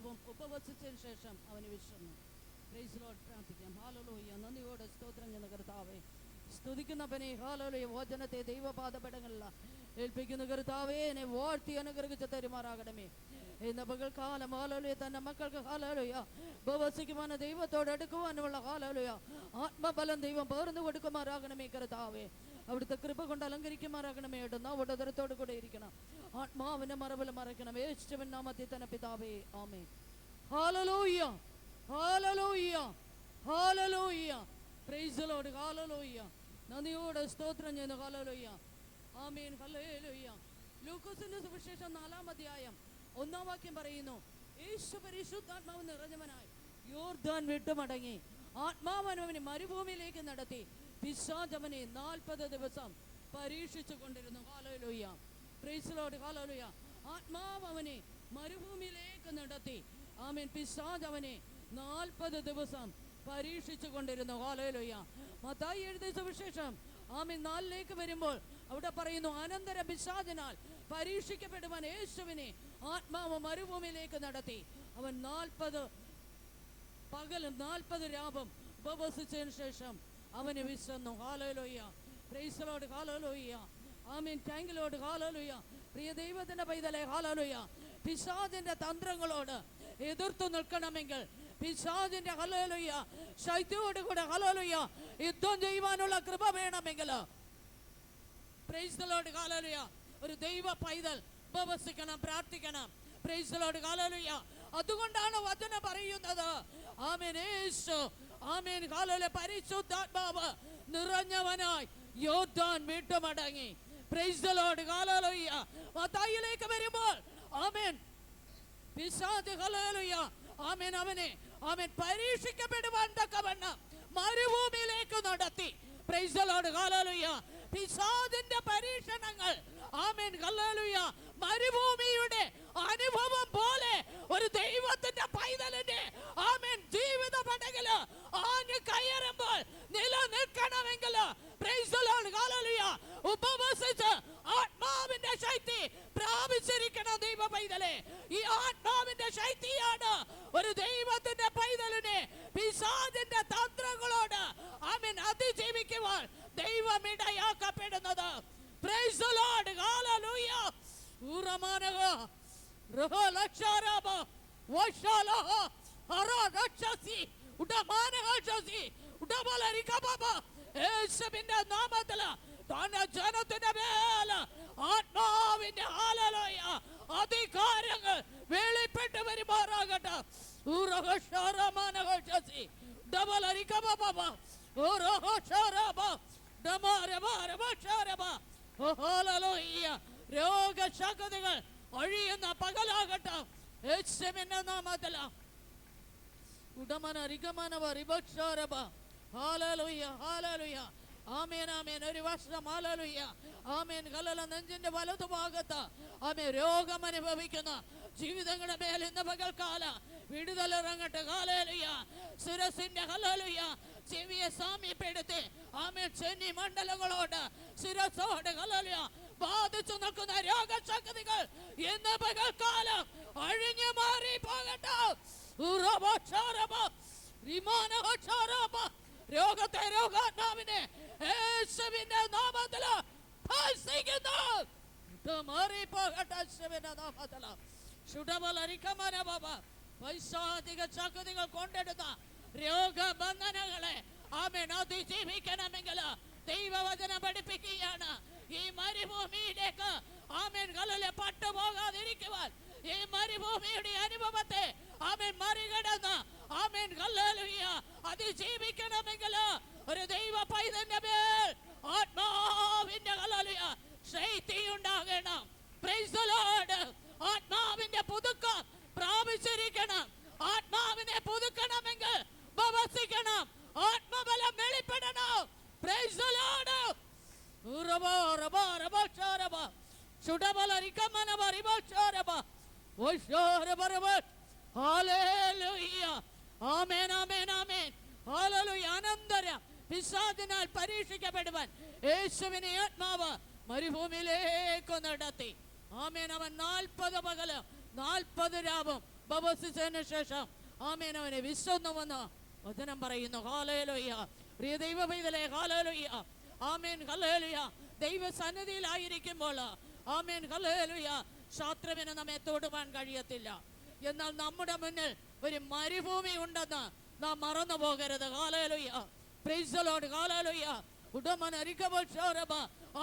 രാവും ഉപവസിച്ചതിന് ശേഷം അവന് വിശ്രമം. Lord. പ്രാർത്ഥിക്കാം. ഹാലലോയ്യ നന്ദിയോടെ സ്തോത്രം ചെയ്യുന്ന കർത്താവേ. സ്തുതിക്കുന്നവനെ ഹാലലോയ വോചനത്തെ ദൈവപാദപടങ്ങളില ഏൽപ്പിക്കുന്ന കർത്താവേ. എന്നെ വാഴ്ത്തി അനുഗ്രഹിച്ച തരുമാറാകണമേ. ഇന്ന് പകൽക്കാലം ഹാലോലയ തന്റെ മക്കൾക്ക് ഹാലലോയ ഉപവസിക്കുവാനും ദൈവത്തോട് എടുക്കുവാനുമുള്ള ഹാലലോയ ആത്മബലം ദൈവം പകർന്നു കൊടുക്കുമാറാകണമേ കർത്താവേ. അവിടുത്തെ കൃപ കൊണ്ട് അലങ്കരിക്കുമാറാകണമേ. ഇടുന്ന ഉടതരത്തോട് കൂടെ ഇരിക്കണം. ആത്മാവിന്റെ മറവിൽ മറയ്ക്കണം. യേശുവൻ നാമത്തിൽ തന്നെ പിതാവേ ആമേ ഹാലലോയ്യ ഹാലലോയ്യ ഹാലലോയ്യ പ്രൈസ് ലോഡ് ഹാലലോയ്യ നന്ദിയോടെ സ്തോത്രം ചെയ്യുന്നു ഹാലലോയ്യ ആമീൻ ഹല്ലേലൂയ്യ ലൂക്കോസിന്റെ സുവിശേഷം നാലാം അധ്യായം ഒന്നാം വാക്യം പറയുന്നു യേശു പരിശുദ്ധാത്മാവ് നിറഞ്ഞവനായി യോർദാൻ വിട്ടുമടങ്ങി ആത്മാവനവനെ മരുഭൂമിയിലേക്ക് നടത്തി. പിശാചവനെ നാൽപ്പത് ദിവസം പരീക്ഷിച്ചു കൊണ്ടിരുന്നു ഹാലലോയ്യ പ്രൈസ് ലോഡ് ഹാലലോയ്യ ആത്മാവ് അവനെ മരുഭൂമിയിലേക്ക് നടത്തി. ആമീൻ. പിശാജ് അവനെ നാൽപ്പത് ദിവസം പരീക്ഷിച്ചു കൊണ്ടിരുന്നു. ഹാലോലുയ മത്തായി എഴുതിയ സുവിശേഷം ആമീൻ നാലിലേക്ക് വരുമ്പോൾ അവിടെ പറയുന്നു അനന്തര പിശാജിനാൽ പരീക്ഷിക്കപ്പെടുവാൻ യേശുവിനെ ആത്മാവ് മരുഭൂമിയിലേക്ക് നടത്തി. അവൻ നാൽപ്പത് പകലും നാൽപ്പത് രാപം ഉപവസിച്ചതിന് ശേഷം അവന് വിശന്നു. ഹാലോലോയ്യ പ്രൈസലോട് ഹാലലോയ്യ ആമീൻ. ടാങ്കിലോട് ഹാലലോയ്യ പ്രിയ ദൈവത്തിന്റെ പൈതലെ ഹല്ലേലൂയ പിശാദിന്റെ തന്ത്രങ്ങളോട് എതിർത്തു നിൽക്കണമെങ്കിൽ പിശാദിന്റെ ഹല്ലേലൂയ ശൈത്യോട് കൂടെ ഹല്ലേലൂയ യുദ്ധം ചെയ്യുവാനുള്ള കൃപ വേണമെങ്കിൽ. പ്രൈസ് ദി ലോർഡ് ഹല്ലേലൂയ ഒരു ദൈവ പൈതൽ ഉപവസിക്കണം പ്രാർത്ഥിക്കണം. പ്രൈസ് ദി ലോർഡ് ഹല്ലേലൂയ അതുകൊണ്ടാണ് വചനം പറയുന്നത്. ആമേൻ യേശു. ആമേൻ ഹല്ലേലൂയ പരിശുദ്ധാത്മാവ് നിറഞ്ഞവനായി യോദ്ധാൻ വീട്ടുമടങ്ങി. മത്തായിലേക്ക് വരുമ്പോൾ ആമേൻ. ആമേൻ അവനെ അവൻ പരീക്ഷിക്കപ്പെടുവാൻ തക്കവണ്ണം മരുഭൂമിയിലേക്ക് നടത്തി. പിശാചിന്റെ പരീക്ഷണങ്ങൾ. ആമേൻ ഹല്ലേലൂയ. മരുഭൂമിയുടെ അനുഭവം പോലെ ഒരു ദൈവത്തിന്റെ പൈതലിന്റെ ആമേൻ ജീവിത പടകിൽ ആഞ്ഞു കയറുമ്പോൾ നിലനിൽക്കണമെങ്കിൽ ഉപവസിച്ച് ആത്മാവിന്റെ ശക്തി പ്രാപിച്ചിരിക്കണം ദൈവ പൈതലെ ഈ ശക്തിയാണ്. ഒരു ദൈവത്തിന്റെ പൈതലിനെ പിശാചിന്റെ തന്ത്രങ്ങളോട് ആമേൻ അതിജീവിക്കുവാൻ ദൈവം ഇടയാക്കപ്പെടുന്നത്. പ്രൈസ് തന്റെ ജനത്തിന്റെ മേൽ ആത്മാവിന്റെ ആലലോയ അധികാരങ്ങൾ വെളിപ്പെട്ട് വരുമാറാകട്ടെ. രോഗശക്തികൾ ഒഴിയുന്ന പകലാകട്ടെ. യേശുവിന്റെ ഉടമന റിഗമനവ റിബക്ഷാരബ ഹാലലുയ്യ ഹാലലുയ്യ ആമേൻ ആമേൻ. ഒരു വർഷം ഹാലലുയ്യ ആമേൻ. കലല നെഞ്ചിന്റെ വലതുഭാഗത്ത് ആമേ രോഗം അനുഭവിക്കുന്ന ജീവിതങ്ങളുടെ മേൽ ഇന്ന് പകൽക്കാല വിടുതലിറങ്ങട്ടെ ഹാലലുയ്യ സുരസിന്റെ ഹലലുയ്യ ചെവിയെ സാമ്യപ്പെടുത്തി ആമേൻ. ചെന്നി മണ്ഡലങ്ങളോട് ശിരസോട് ഹലലുയ ബാധിച്ചു നിൽക്കുന്ന രോഗശക്തികൾ ഇന്ന് പകൽക്കാലം അഴിഞ്ഞു മാറി പോകട്ടെ. രോഗത്തെ രോഗാത്മാവിനെ യേശുവിന്റെ നാമത്തിൽ ഭത്സിക്കുന്നു. ഇത് മാറിപ്പോകട്ടെ യേശുവിന്റെ നാമത്തിൽ ശുടബലരിക്കമന ബാബ പൈശാചിക ശക്തികൾ കൊണ്ടെടുത്ത രോഗബന്ധനങ്ങളെ ആമേൻ അതിജീവിക്കണമെങ്കിൽ ദൈവവചനം പഠിപ്പിക്കുകയാണ് ഈ മരുഭൂമിയിലേക്ക് ആമേൻ കലലെ പട്ടുപോകാതിരിക്കുവാൻ ഈ മരുഭൂമിയുടെ അനുഭവത്തെ ആമേൻ മറികടന്ന് ആമേൻ കല്ലേലൂയ അതിജീവിക്കണമെങ്കിൽ ഒരു ദൈവ പൈതന്റെ മേൽ ആത്മാവിന്റെ ഉണ്ടാകണം. ആത്മാവിന്റെ പുതുക്കം പ്രാപിച്ചിരിക്കണം. ആത്മാവിനെ പുതുക്കണമെങ്കിൽ ഉപവസിക്കണം. ആത്മബലം വെളിപ്പെടണം. ആമേൻ, ആമേൻ, ആമേൻ. അനന്തരം പിശാചിനാൽ പരീക്ഷിക്കപ്പെടുവാൻ യേശുവിനെ ആത്മാവ് മരുഭൂമിയിലേക്ക് നടത്തി. ആമേൻ അവൻ നാൽപ്പത് പകൽ നാൽപ്പത് രാവും ബബസിച്ചതിന് ശേഷം ആമേൻ അവനെ വിശ്വന്നുവെന്ന് വചനം പറയുന്നു. ഹാലേലുയ്യ പ്രിയ ദൈവ പൈതലേ ഹാലേലുയ്യ ആമേൻ ഹല്ലേലൂയ. ദൈവ സന്നിധിയിലായിരിക്കുമ്പോൾ ആമേൻ ഹല്ലേലൂയ. ശാസ്ത്രവിന് നമ്മെ തൊടുവാൻ കഴിയത്തില്ല. എന്നാൽ നമ്മുടെ മുന്നിൽ ഒരു മരുഭൂമി ഉണ്ടെന്ന് നാം മറന്നു പോകരുത്. ഹാലേലുയ്യ പ്രൈസ് ദി ലോർഡ് ഹാലേലൂയ. ഉടമൻ അരിക്കബോഷോരബ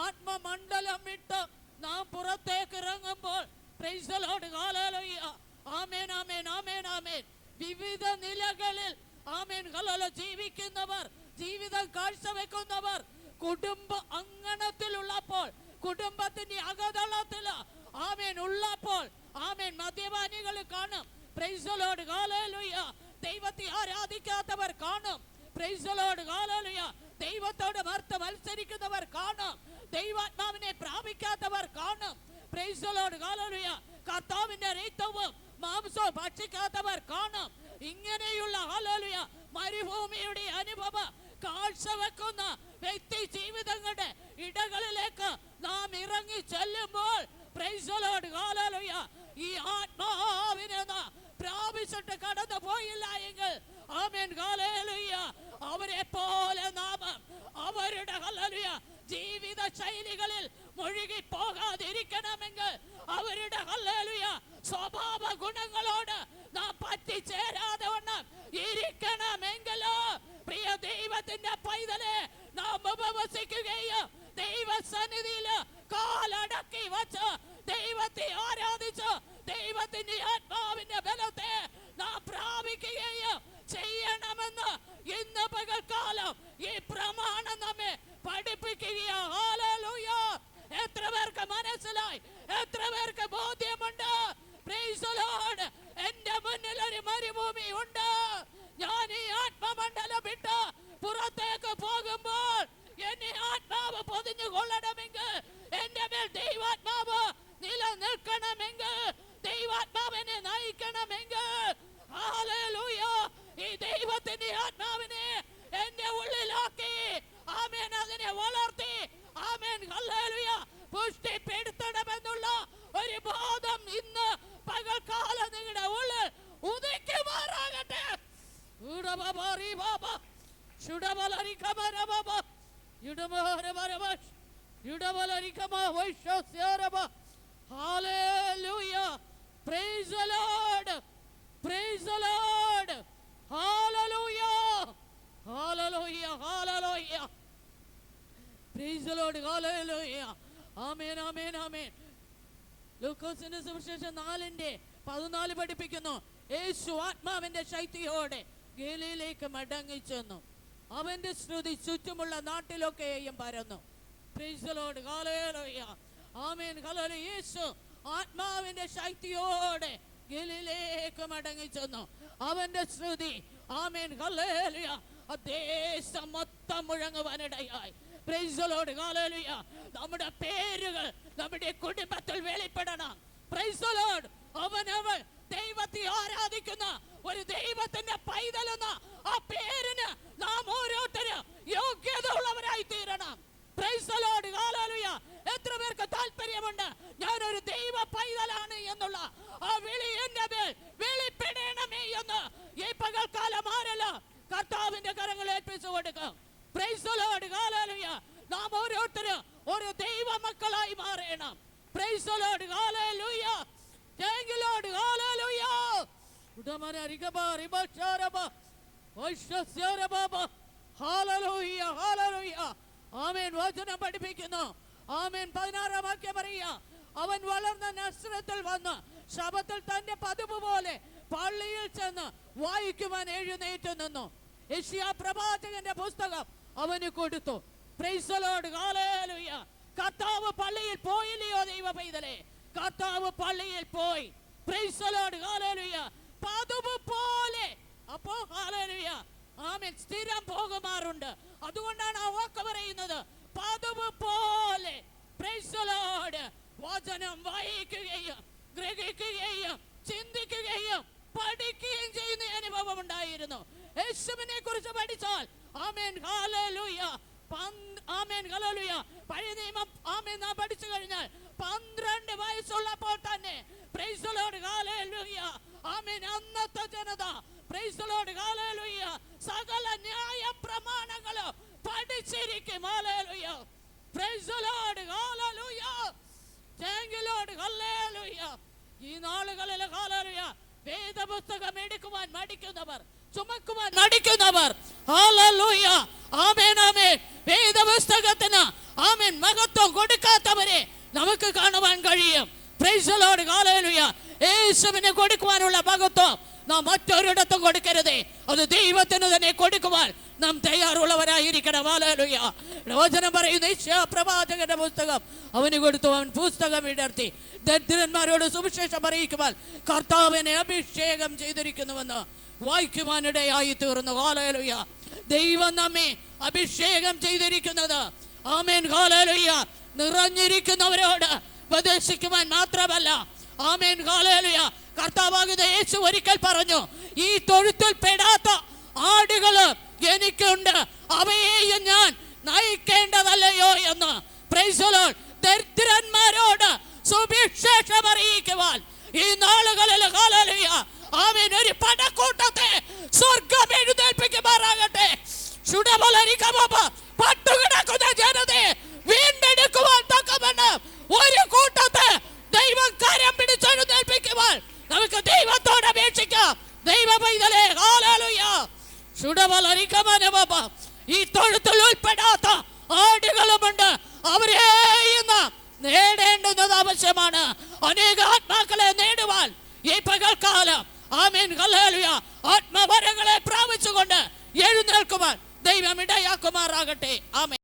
ആത്മമണ്ഡലം വിട്ട് നാം പുറത്തേക്ക് ഇറങ്ങുമ്പോൾ പ്രൈസ് ദി ലോർഡ് ഹാലേലൂയ. ആമേൻ ആമേൻ ആമേൻ ആമേൻ. വിവിധ നിലകളിൽ ആമേൻ. ഹലല ജീവിക്കുന്നവർ ജീവിതം കാഴ്ചവെക്കുന്നവർ കുടുംബ അങ്കണത്തിലുള്ളപ്പോൾ കുടുംബത്തിന്റെ അകതളത്തിൽ ആമേൻ ഉള്ളപ്പോൾ ആമേൻ മദ്യപാനികൾ കാണും. പ്രൈസലോട് കാലലുയ ദൈവത്തെ ആരാധിക്കാത്തവർ കാണും. പ്രൈസലോട് കാലലുയ ദൈവത്തോട് മർത്ത് മത്സരിക്കുന്നവർ കാണും. ദൈവാത്മാവിനെ പ്രാപിക്കാത്തവർ കാണും. പ്രൈസലോട് കാലലുയ കർത്താവിന്റെ രക്തവും മാംസവും ഭക്ഷിക്കാത്തവർ കാണും. ഇങ്ങനെയുള്ള ഹാലലുയ മരുഭൂമിയുടെ അനുഭവം കാഴ്ചവെക്കുന്ന വ്യക്തി ജീവിതങ്ങളുടെ ഇടകളിലേക്ക് നാം ഇറങ്ങി ചെല്ലുമ്പോൾ പ്രൈസലോട് ഹാലലുയ ഈ ആത്മാവിനെ നാം പ്രാപിച്ചിട്ട് കടന്നു പോയില്ല എങ്കിൽ. ആമേൻ. ഹാലേലുയ അവരെ പോലെ നാമം അവരുടെ ഹലലുയ ജീവിത ശൈലികളിൽ മുഴുകി പോകാതിരിക്കണമെങ്കിൽ അവരുടെ ഹലലുയ സ്വഭാവ ഗുണങ്ങളോട് നാം പറ്റിച്ചേരാതെ വണ്ണം ഇരിക്കണമെങ്കിലോ. പ്രിയ ദൈവത്തിന്റെ പൈതലെ നാം ഉപവസിക്കുകയും ദൈവസന്നിധിയിൽ കാലടക്കി വച്ച് ദൈവത്തെ ആരാധിച്ച് ദൈവത്തിന്റെ ആത്മാവിന്റെ ബലത്തെ നാം ചെയ്യണമെന്ന് ഇന്ന് പകൽക്കാലം ഈ പ്രമാണം നമ്മെ പഠിപ്പിക്കുകയാ. എത്ര പേർക്ക് മനസ്സിലായി? എത്ര പേർക്ക് ബോധ്യമുണ്ട്. എന്റെ മുന്നിൽ ഒരു മരുഭൂമി ഉണ്ട്. Praise the Lord. Hallelujah. Hallelujah. Hallelujah. Praise the Lord. Hallelujah. Amen. Amen. Amen. ലൂക്കോസിന്റെ സുവിശേഷം നാലിന്റെ പതിനാല് പഠിപ്പിക്കുന്നു യേശു ആത്മാവിന്റെ ശക്തിയോടെ ഗലീലേക്ക് മടങ്ങി ചെന്നു അവന്റെ ശ്രുതി ചുറ്റുമുള്ള നാട്ടിലൊക്കെയും പരന്നു. ആമേൻ. യേശു ആത്മാവിന്റെ ശക്തിയോടെ ഗലിലേക്ക് മടങ്ങി ചെന്നു അവന്റെ ശ്രുതി ആമേൻ ഹല്ലേലൂയ ആ ദേശം മൊത്തം മുഴങ്ങുവാനിടയായി പ്രൈസലോട് കാലലിയ നമ്മുടെ പേരുകൾ നമ്മുടെ കുടുംബത്തിൽ വെളിപ്പെടണം. പ്രൈസലോട് അവനവൻ ദൈവത്തെ ആരാധിക്കുന്ന ഒരു ദൈവത്തിന്റെ പൈതലെന്ന ആ പേരിന് ഒരു ദൈവ മക്കളായി മാറണം. ആമേൻ. വചനം പഠിപ്പിക്കുന്നു. ആമേൻ. പതിനാറാം വാക്യം പറയുക. അവൻ വളർന്ന നസ്രത്തിൽ വന്ന് ശബത്തിൽ തന്റെ പതിവ് പോലെ പള്ളിയിൽ ചെന്ന് വായിക്കുവാൻ എഴുന്നേറ്റ് നിന്നു. യശിയ പ്രവാചകന്റെ പുസ്തകം അവന് കൊടുത്തു. കർത്താവ് പള്ളിയിൽ പോയില്ലയോ ദൈവ പൈതലേ? കർത്താവ് പള്ളിയിൽ പോയി. പതിവ് പോലെ. അപ്പോ. ആമേൻ. സ്ഥിരം പോകുമാറുണ്ട്. അതുകൊണ്ടാണ് ആ വാക്ക് പറയുന്നത്. പതിവ് പോലെ. വചനം വായിക്കുകയും ഗ്രഹിക്കുകയും ചിന്തിക്കുകയും പഠിക്കുകയും ചെയ്യുന്ന അനുഭവം ഉണ്ടായിരുന്നു. യേശുവിനെ കുറിച്ച് പഠിച്ചാൽ ആമേൻ. ഹല്ലേലൂയ പന്ത്- ആമേൻ ഹല്ലേലൂയ. പഴയ നിയമം ആമേൻ നാം പഠിച്ചു കഴിഞ്ഞാൽ പന്ത്രണ്ട് വയസ്സുള്ളപ്പോൾ തന്നെ പ്രൈസ് ദി ലോർഡ് ഹല്ലേലൂയ. ആമേൻ അന്നത്തെ ജനത പ്രൈസ് ദി ലോർഡ് ഹല്ലേലൂയ. സകല ന്യായ പ്രമാണങ്ങളും പഠിച്ചിരിക്കും hallelujah. Praise the Lord hallelujah. ഈ നാളുകളിൽ ഹല്ലേലൂയ വേദപുസ്തകം എടുക്കുവാൻ മടിക്കുന്നവർ ചുമക്കുവാൻ നടിക്കുന്നവർ. ആമേൻ ആമേൻ. വേദപുസ്തകത്തിന് ആമേൻ. മഹത്വം കൊടുക്കാത്തവരെ നമുക്ക് കാണുവാൻ കഴിയും. Praise the Lord hallelujah. യേശുവിനെ കൊടുക്കുവാനുള്ള മഹത്വം നാം മറ്റൊരിടത്തും കൊടുക്കരുതേ. അത് ദൈവത്തിന് തന്നെ കൊടുക്കുവാൻ നാം തയ്യാറുള്ളവരായിരിക്കണം. ഹല്ലേലൂയ. വചനം പറയുന്ന പ്രവാചകന്റെ പുസ്തകം. അവന് കൊടുത്തു അവൻ പുസ്തകം ഇടർത്തി. ദരിദ്രന്മാരോട് സുവിശേഷം അറിയിക്കുവാൻ കർത്താവിനെ അഭിഷേകം ചെയ്തിരിക്കുന്നുവെന്ന് വായിക്കുവാനിടയായി തീർന്നു. ഹാലലുയ ദൈവം നമ്മെ അഭിഷേകം ചെയ്തിരിക്കുന്നത്. ആമേൻ ഹാലലുയ നിറഞ്ഞിരിക്കുന്നവരോട് ഉപദേശിക്കുവാൻ മാത്രമല്ല. ആമേൻ ഹാലലുയ കർത്താവാകുന്ന യേശു ഒരിക്കൽ പറഞ്ഞു ഈ തൊഴുത്തിൽ പെടാത്ത ആടുകൾ എനിക്കുണ്ട്. അവയെയും ഞാൻ നയിക്കേണ്ടതല്ലയോ എന്ന്. ദരിദ്രന്മാരോട് സുവിശേഷം അറിയിക്കുവാൻ ഈ നാളുകളിൽ ഹല്ലേലൂയ ആമേൻ. ഒരു പടക്കൂട്ടത്തെ സ്വർഗം എഴുന്നേൽപ്പിക്കുമാറാകട്ടെ പട്ടുകിടക്കുന്ന ജനതയെ വീണ്ടെടുക്കുവാൻ തക്കവണ്ണം ഒരു കൂട്ടത്തെ ദൈവം കരം പിടിച്ചെഴുന്നേൽപ്പിക്കുവാൻ നമുക്ക് ദൈവത്തോട് അപേക്ഷിക്കാം. ദൈവ പൈതലേ ഈ തൊഴുത്തിൽ ഉൾപ്പെടാത്ത ആടുകളുമുണ്ട്. അവരെ ഇന്ന് നേടേണ്ടുന്നത് ആവശ്യമാണ്. അനേക ആത്മാക്കളെ നേടുവാൻ ഈ പകൽക്കാലം ആമേൻ ഹല്ലേലൂയ ആത്മവരങ്ങളെ പ്രാപിച്ചുകൊണ്ട് എഴുന്നേൽക്കുവാൻ ദൈവം ഇടയാക്കുമാറാകട്ടെ ആമേൻ